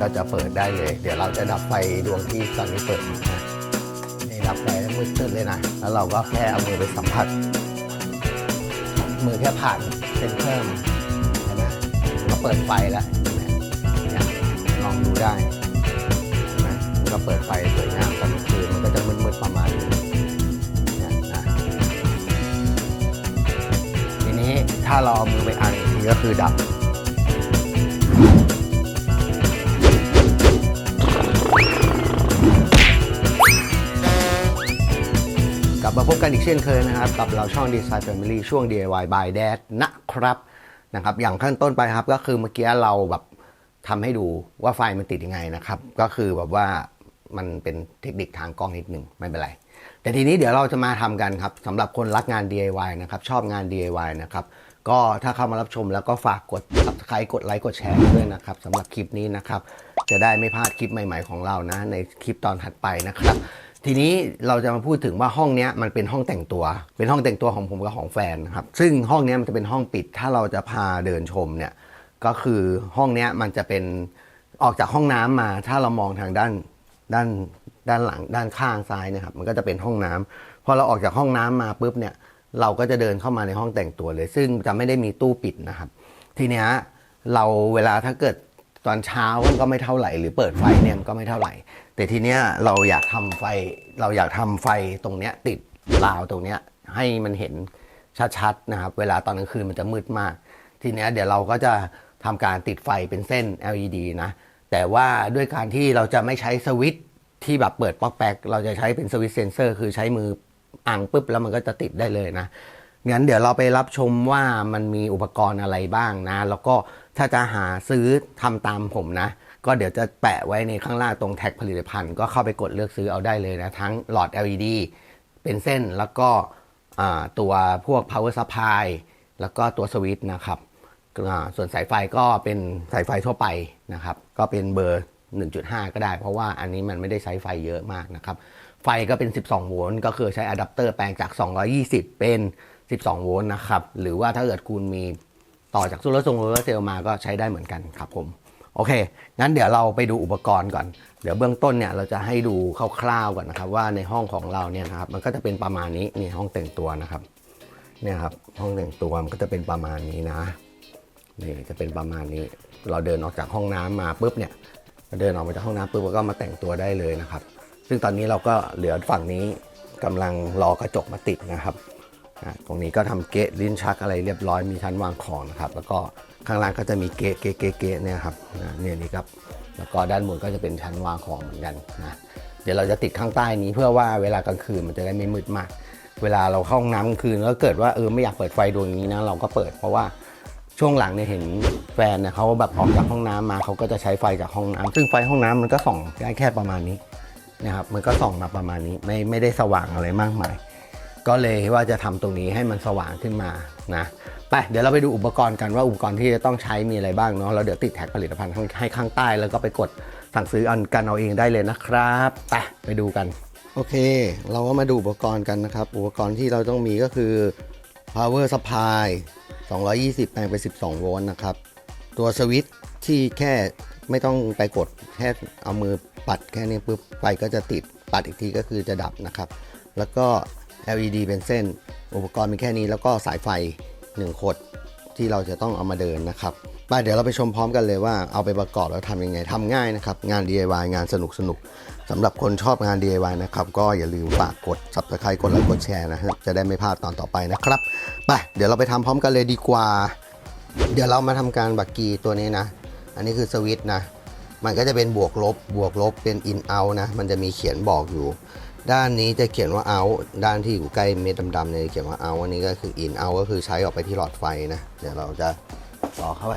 ก็จะเปิดได้เลย เดี๋ยวเราจะดับไฟดวงที่ตอนนี้เปิดนะนี่ดับไฟแล้วมืดตึ๊ดเลยนะ แล้วเราก็แค่เอามือไปสัมผัส มือแค่ผ่านเซนเซอร์มาเห็นไหมก็เปิดไฟแล้วเนี่ยลองดูได้นไหมมันก็เปิดไฟสวยงามตอนกลางคืนมันก็จะมืดๆประมาณนี้เนี่ยนะทีนี้ถ้าเราเอามือไปอังอีกทีก็คือดับ กันอีกเช่นเคยนะครับ กับเราช่อง Design Family ช่วง DIY by Dad นะครับนะครับ อย่างขั้นต้นไปครับก็คือเมื่อกี้เราแบบทำให้ดูว่าไฟมันติดยังไงนะครับ ก็คือแบบว่ามันเป็นเทคนิคทางกล้องนิดหนึ่งไม่เป็นไร แต่ทีนี้เดี๋ยวเราจะมาทำกันครับสำหรับคนรักงาน DIY นะครับ ชอบงาน DIY นะครับ ก็ถ้าเข้ามารับชมแล้วก็ฝากกด subscribe กดไลค์กดแชร์ด้วยนะครับสำหรับคลิปนี้นะครับ จะได้ไม่พลาดคลิปใหม่ ๆของเรานะ ในคลิปตอนถัดไปนะครับ ทีนี้เราจะมาพูดถึงว่าห้องนี้มันเป็นห้องแต่งตัว เป็นห้องแต่งตัวของผมกับของแฟนนะครับ ซึ่งห้องนี้มันจะเป็นห้องปิด ถ้าเราจะพาเดินชมเนี่ย ก็คือห้องนี้มันจะเป็นออกจากห้องน้ำมา ถ้าเรามองทางด้านด้านด้านหลังด้านข้างซ้ายนะครับ มันก็จะเป็นห้องน้ำพอเราออกจากห้องน้ำมาปุ๊บเนี่ย เราก็จะเดินเข้ามาในห้องแต่งตัวเลย ซึ่งจะไม่ได้มีตู้ปิดนะครับ ทีเนี้ยเราเวลาถ้าเกิดตอนเช้ามันก็ไม่เท่าไหร่ หรือเปิดไฟเนี่ยมันก็ไม่เท่าไหร่ แต่ทีเนี้ยเราอยากทำไฟเราอยากทำไฟตรงเนี้ยติดราวตรงเนี้ยให้มันเห็นชัดๆนะครับ เวลาตอนกลางคืนมันจะมืดมาก ทีเนี้ยเดี๋ยวเราก็จะทำการติดไฟเป็นเส้น LED นะ แต่ว่าด้วยการที่เราจะไม่ใช้สวิตช์ที่แบบเปิดป๊อกแป๊กเราจะใช้เป็นสวิตช์เซนเซอร์คือใช้มืออ่างปุ๊บแล้วมันก็จะติดได้เลยนะงั้นเดี๋ยวเราไปรับชมว่ามันมีอุปกรณ์อะไรบ้างนะ แล้วก็ถ้าจะหาซื้อทำตามผมนะ ก็เดี๋ยวจะแปะไว้ในข้างล่างตรงแท็กผลิตภัณฑ์ ก็เข้าไปกดเลือกซื้อเอาได้เลยนะ ทั้งหลอด LED เป็นเส้นแล้วก็ตัวพวก power supply แล้วก็ตัวสวิตช์นะครับส่วนสายไฟก็เป็นสายไฟทั่วไปนะครับ ก็เป็นเบอร์ 1.5 ก็ได้ เพราะว่าอันนี้มันไม่ได้ใช้ไฟเยอะมากนะครับ ไฟก็เป็น 12 โวลต์ก็คือใช้อะแดปเตอร์แปลงจาก 220 เป็น 12 โวลต์นะครับ หรือว่าถ้าเกิดคุณมีต่อจากโซลาร์ทรงโซลาร์เซลล์มาก็ใช้ได้เหมือนกันครับผม โอเค งั้นเดี๋ยวเราไปดูอุปกรณ์ก่อน เดี๋ยวเบื้องต้นเนี่ยเราจะให้ดูคร่าวๆก่อนนะครับว่าในห้องของเราเนี่ยนะครับมันก็จะเป็นประมาณนี้นี่ห้องแต่งตัวนะครับเนี่ยครับห้องแต่งตัวมันก็จะเป็นประมาณนี้นะนี่จะเป็นประมาณนี้ เราเดินออกจากห้องน้ำมาปุ๊บเนี่ยเราเดินออกมาจากห้องน้ำปุ๊บเราก็มาแต่งตัวได้เลยนะครับ ซึ่งตอนนี้เราก็เหลือฝั่งนี้กำลังรอกระจกมาติดนะครับอะตรงนี้ก็ทำเกะลิ้นชักอะไรเรียบร้อยมีชั้นวางของนะครับ แล้วก็ ข้างล่างก็จะมีเกะเกะเกะเกะเนี่ยครับนะเนี่ยนี่ครับ แล้วก็ด้านบนก็จะเป็นชั้นวางของเหมือนกันนะเดี๋ยวเราจะติดข้างใต้นี้เพื่อว่าเวลากลางคืนมันจะได้ไม่มืดมาก เวลาเราเข้าห้องน้ำกลางคืนแล้วเกิดว่าเออไม่อยากเปิดไฟดวงนี้นะเราก็เปิดเพราะว่าช่วงหลังเนี่ยเห็นแฟนเนี่ยเขาแบบออกจากห้องน้ำมาเขาก็จะใช้ไฟจากห้องน้ำซึ่งไฟห้องน้ำมันก็ส่องได้แค่ประมาณนี้นะครับมันก็ส่องมาประมาณนี้ไม่ไม่ได้สว่างอะไรมากมาย ก็เลยว่าจะทำตรงนี้ให้มันสว่างขึ้นมานะไปเดี๋ยวเราไปดูอุปกรณ์กันว่าอุปกรณ์ที่จะต้องใช้มีอะไรบ้างเนาะแล้วเดี๋ยวติดแท็กผลิตภัณฑ์ให้ข้างใต้แล้วก็ไปกดสั่งซื้ออันกันเอาเองได้เลยนะครับไปไปดูกัน โอเค เราก็มาดูอุปกรณ์กันนะครับ อุปกรณ์ที่เราต้องมีก็คือ power supply 220 แปลงไป 12 โวลต์นะครับ ตัวสวิตช์ที่แค่ไม่ต้องไปกดแค่เอามือปัดแค่นี้ปุ๊บไฟก็จะติดปัดอีกทีก็คือจะดับนะครับ แล้วก็ LED เป็นเส้น อุปกรณ์มีแค่นี้แล้วก็สายไฟ 1 ขดที่เราจะต้องเอามาเดินนะครับไปเดี๋ยวเราไปชมพร้อมกันเลยว่าเอาไปประกอบแล้วทำยังไงทำง่ายนะครับ งาน DIY งานสนุกสนุกสำหรับคนชอบงาน DIY นะครับ ก็อย่าลืมฝากกด subscribe กดไลค์กดแชร์นะฮะจะได้ไม่พลาดตอนต่อไปนะครับไปเดี๋ยวเราไปทำพร้อมกันเลยดีกว่า เดี๋ยวเรามาทำการบักกีตัวนี้นะ อันนี้คือสวิตช์นะ มันก็จะเป็นบวกลบบวกลบเป็น in out นะ มันจะมีเขียนบอกอยู่ ด้านนี้จะเขียนว่า out ด้านที่อยู่ใกล้เม็ดดำๆเนี่ยเขียนว่า out อันนี้ก็คือ in out ก็คือใช้ออกไปที่หลอดไฟนะ เดี๋ยวเราจะต่อเข้าไป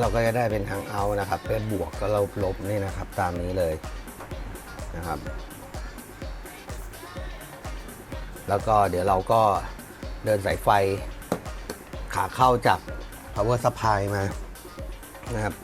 เราก็จะได้เป็นทางเอานะครับเป็นบวกก็เราลบนี่นะครับ ตามนี้เลยนะครับ แล้วก็เดี๋ยวเราก็เดินสายไฟขาเข้าจาก power supply มานะครับ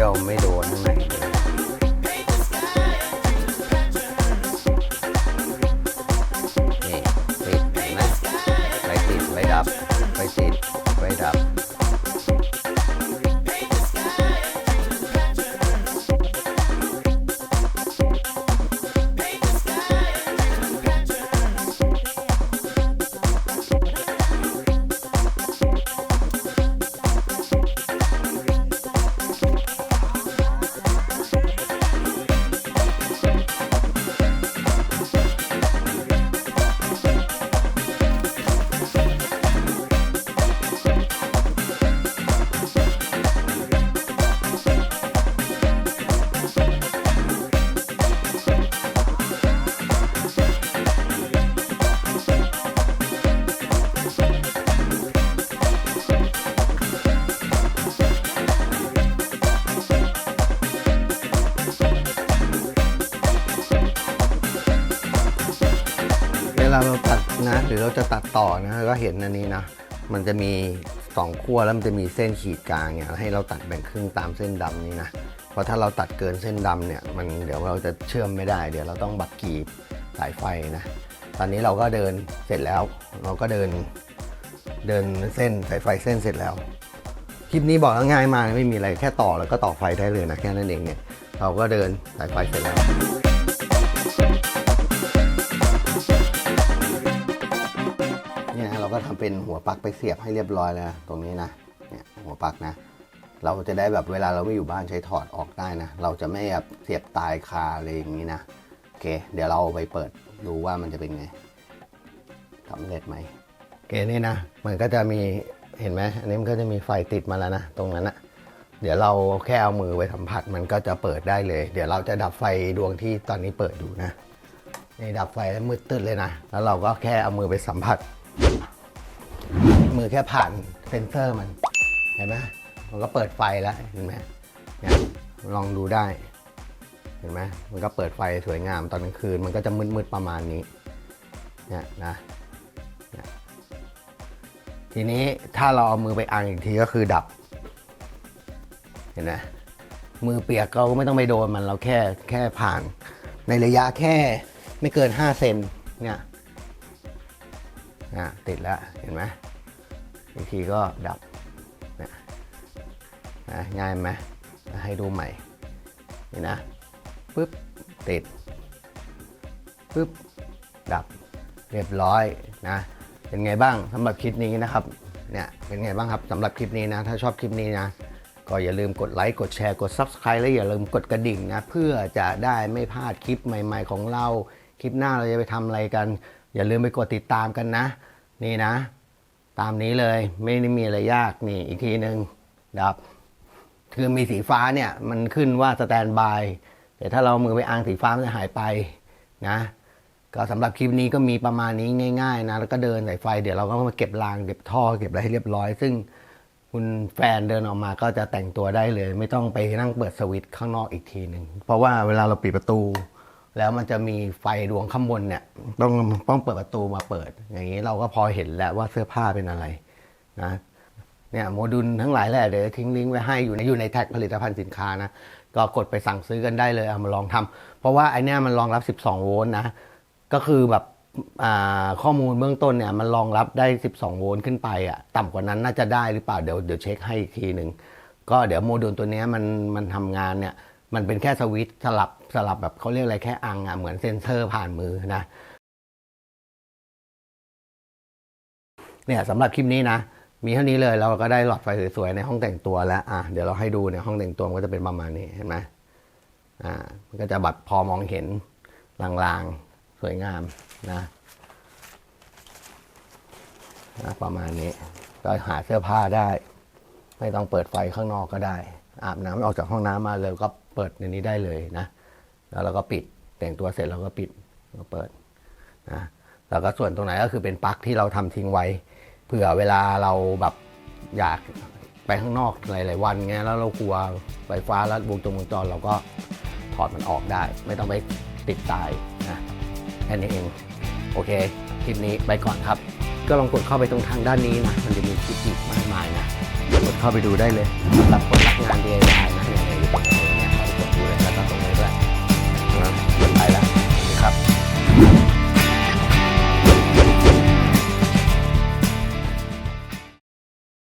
ยวไม่โดนนเลย เวลาเราตัดนะ หรือเราจะตัดต่อนะก็เห็นอันนี้นะ มันจะมีสองขั้วแล้วมันจะมีเส้นขีดกลางเนี่ยให้เราตัดแบ่งครึ่งตามเส้นดำนี้นะเพราะถ้าเราตัดเกินเส้นดำเนี่ยมันเดี๋ยวเราจะเชื่อมไม่ได้ เดี๋ยวเราต้องบักกีบสายไฟนะตอนนี้เราก็เดินเสร็จแล้ว เราก็เดินเดินเส้นสายไฟเส้นเสร็จแล้วคลิปนี้บอกง่ายมากไม่มีอะไรแค่ต่อแล้วก็ต่อไฟได้เลยนะแค่นั้นเองเนี่ยเราก็เดินสายไฟเสร็จแล้ว เป็นหัวปลั๊กไปเสียบให้เรียบร้อยแล้วนะตรงนี้นะเนี่ยหัวปลั๊กนะ เราจะได้แบบเวลาเราไม่อยู่บ้านใช้ถอดออกได้นะ เราจะไม่แบบเสียบตายคาอะไรอย่างนี้นะโอเค เดี๋ยวเราไปเปิดดูว่ามันจะเป็นไงสำเร็จไหมโอเคนี่นะ มันก็จะมีเห็นไหมอันนี้มันก็จะมีไฟติดมาแล้วนะตรงนั้นนะเดี๋ยวเราแค่เอามือไปสัมผัสมันก็จะเปิดได้เลย เดี๋ยวเราจะดับไฟดวงที่ตอนนี้เปิดอยู่นะนี่ดับไฟแล้วมืดตึ๊ดเลยนะ แล้วเราก็แค่เอามือไปสัมผัส มือแค่ผ่านเซนเซอร์มัน เห็นไหมมันก็เปิดไฟแล้วเห็นไหมเนี่ยลองดูได้เห็นไหมมันก็เปิดไฟสวยงามตอนกลางคืน มันก็จะมืดๆประมาณนี้เนี่ยนะทีนี้ถ้าเราเอามือไปอังอีกทีก็คือดับ เห็นไหมมือเปียกเราก็ไม่ต้องไปโดนมันเราแค่แค่ผ่าน ในระยะแค่ไม่เกิน 5 เซนเนี่ยนะติดแล้วเห็นไหม อีกทีก็ดับเนี่ยนะง่ายไหมให้ดูใหม่นี่นะปึ๊บติดปึ๊บดับเรียบร้อยนะเป็นไงบ้างสำหรับคลิปนี้นะครับเนี่ยเป็นไงบ้างครับสำหรับคลิปนี้นะถ้าชอบคลิปนี้นะก็อย่าลืมกดไลค์กดแชร์กด Subscribe และอย่าลืมกดกระดิ่งนะเพื่อจะได้ไม่พลาดคลิปใหม่ ๆ ของเรา คลิปหน้าเราจะไปทำอะไรกัน อย่าลืมไปกดติดตามกันนะ นี่นะ ตามนี้เลยไม่ได้มีอะไรยากนี่อีกทีหนึ่งดับ คือมีสีฟ้าเนี่ยมันขึ้นว่าสแตนบายแต่ถ้าเรามือไปอ้างสีฟ้ามันจะหายไปนะ ก็สำหรับคลิปนี้ก็มีประมาณนี้ง่าย ๆ นะ แล้วก็เดินสายไฟเดี๋ยวเราก็มาเก็บรางเก็บท่อเก็บอะไรให้เรียบร้อย ซึ่งคุณแฟนเดินออกมาก็จะแต่งตัวได้เลย ไม่ต้องไปนั่งเปิดสวิตช์ข้างนอกอีกทีหนึ่งเพราะว่าเวลาเราปิดประตู แล้วมันจะมีไฟดวงข้างบนเนี่ยต้องต้องเปิดประตูมาเปิด อย่างนี้เราก็พอเห็นแล้วว่าเสื้อผ้าเป็นอะไรนะเนี่ยโมดูลทั้งหลายแหละเดี๋ยวทิ้งลิงก์ไว้ให้อยู่ในอยู่ในแท็กผลิตภัณฑ์สินค้านะก็กดไปสั่งซื้อกันได้เลยเอามาลองทำเพราะว่าไอเนี้ยมันรองรับ 12 โวลต์นะก็คือแบบอ่าข้อมูลเบื้องต้นเนี่ยมันรองรับได้ 12 โวลต์ขึ้นไปอะต่ำกว่านั้นน่าจะได้หรือเปล่าเดี๋ยวเดี๋ยวเช็คให้อีกทีหนึ่งก็เดี๋ยวโมดูลตัวเนี้ยมันมันทำงานเนี่ยมันเป็นแค่สวิตช์สลับ สลับแบบเขาเรียกอะไรแค่อังอะเหมือนเซ็นเซอร์ผ่านมือนะเนี่ยสำหรับคลิปนี้นะ มีเท่านี้เลยเราก็ได้หลอดไฟสวยๆในห้องแต่งตัวแล้วอะเดี๋ยวเราให้ดูในห้องแต่งตัวมันก็จะเป็นประมาณนี้เห็นไหมอ่ามันก็จะแบบพอมองเห็นลางๆ สวยงามนะนะประมาณนี้ก็หาเสื้อผ้าได้ ไม่ต้องเปิดไฟข้างนอกก็ได้ อาบน้ำออกจากห้องน้ำมาเลยก็เปิดในนี้ได้เลยนะ แล้วเราก็ปิดแต่งตัวเสร็จเราก็ปิดเราเปิดนะแล้วก็ส่วนตรงไหนก็คือเป็นปลั๊กที่เราทำทิ้งไว้ เผื่อเวลาเราแบบอยากไปข้างนอกหลายๆวันเงี้ยแล้วเรากลัวไฟฟ้าแล้ววงจรวงจรเราก็ถอดมันออกได้ ไม่ต้องไปติดตายนะแค่นี้เอง โอเคคลิปนี้ไปก่อนครับ ก็ลองกดเข้าไปตรงทางด้านนี้นะมันจะมีคลิปอีกมากมายนะกดเข้าไปดูได้เลยสำหรับคนรักงาน DIY นะอย่างไร